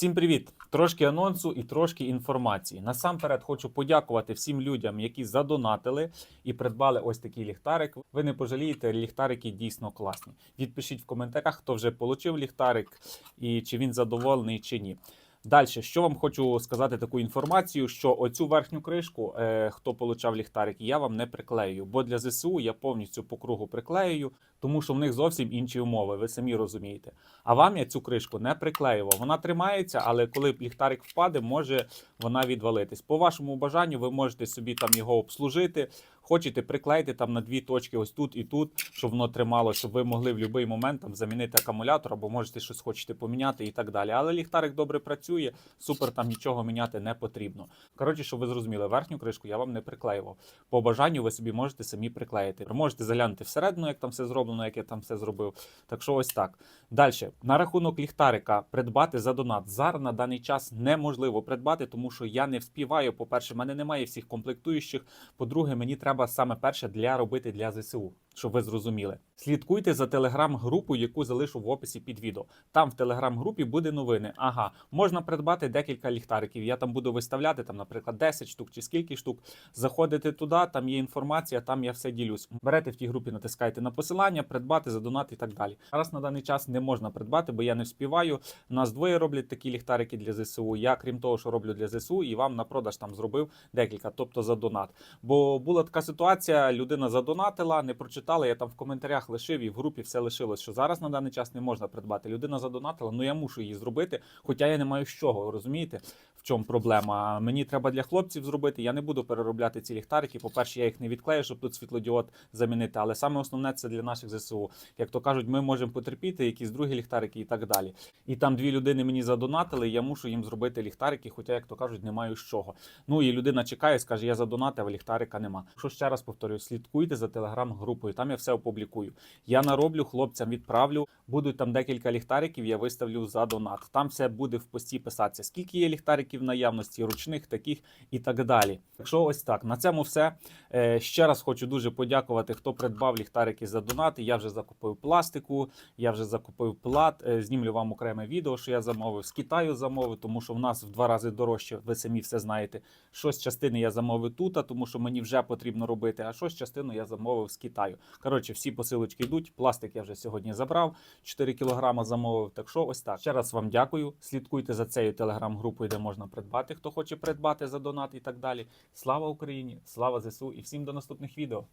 Всім привіт! Трошки анонсу і трошки інформації. Насамперед хочу подякувати всім людям, які задонатили і придбали ось такий ліхтарик. Ви не пожалієте, ліхтарики дійсно класні. Відпишіть в коментарях, хто вже отримав ліхтарик і чи він задоволений, чи ні. Далі, що вам хочу сказати таку інформацію, що оцю верхню кришку, е, хто получав ліхтарик, я вам не приклею, бо для ЗСУ я повністю по кругу приклею, тому що в них зовсім інші умови, ви самі розумієте. А вам я цю кришку не приклеював. Вона тримається, але коли ліхтарик впаде, може вона відвалитись. По вашому бажанню, ви можете собі там його обслужити. Хочете приклеїти там на дві точки, ось тут і тут, щоб воно тримало, щоб ви могли в будь-який момент там замінити акумулятор, або можете щось хочете поміняти і так далі. Але ліхтарик добре працює, супер там нічого міняти не потрібно. Коротше, щоб ви зрозуміли, верхню кришку я вам не приклеював. По бажанню ви собі можете самі приклеїти. Можете заглянути всередину, як там все зроблено, як я там все зробив. Так що ось так. Далі, на рахунок ліхтарика, придбати за донат. Зараз на даний час неможливо придбати, тому що я не вспіваю. По-перше, в мене немає всіх комплектуючих. По-друге, мені треба саме перше для робити для ЗСУ, щоб ви зрозуміли. Слідкуйте за телеграм-групою, яку залишу в описі під відео. Там в телеграм-групі буде новини. Ага, можна придбати декілька ліхтариків. Я там буду виставляти, там, наприклад, 10 штук чи скільки штук. Заходите туди, там є інформація, там я все ділюсь. Берете в тій групі, натискаєте на посилання, придбати, за донат і так далі. Зараз на даний час не можна придбати, бо я не вспіваю. Нас двоє роблять такі ліхтарики для ЗСУ. Я, крім того, що роблю для ЗСУ, і вам на продаж там зробив декілька, тобто за донат. Бо була така ситуація: людина задонатила, не прочитала. Я там в коментарях лишив і в групі все лишилось. Що зараз на даний час не можна придбати. Людина задонатила, ну я мушу її зробити, хоча я не маю з чого. Розумієте, в чому проблема? Мені треба для хлопців зробити. Я не буду переробляти ці ліхтарики. По-перше, я їх не відклею, щоб тут світлодіод замінити. Але саме основне це для наших ЗСУ. Як то кажуть, ми можемо потерпіти якісь другі ліхтарики і так далі. І там дві людини мені задонатили. Я мушу їм зробити ліхтарики, хоча, як то кажуть, не маю з чого. Ну і людина чекає, скаже, я задонатив, а ліхтарика нема. Що ще раз повторюю, слідкуйте за телеграм-групою. Там я все опублікую. Я нароблю хлопцям, відправлю. Будуть там декілька ліхтариків, я виставлю за донат. Там все буде в пості писатися. Скільки є ліхтариків наявності, ручних, таких і так далі. Якщо ось так, на цьому все. Е, ще раз хочу дуже подякувати, хто придбав ліхтарики за донати. Я вже закупив пластику, я вже закупив плат. Е, знімлю вам окреме відео, що я замовив з Китаю замовив, тому що в нас в два рази дорожче. Ви самі все знаєте. Щось частини я замовив тут, тому що мені вже потрібно робити. А щось частину я замовив з Китаю. Коротше, всі посилочки йдуть. Пластик я вже сьогодні забрав. 4 кілограма замовив. Так що ось так. Ще раз вам дякую. Слідкуйте за цією телеграм-групою, де можна придбати, хто хоче придбати за донат і так далі. Слава Україні! Слава ЗСУ і всім до наступних відео.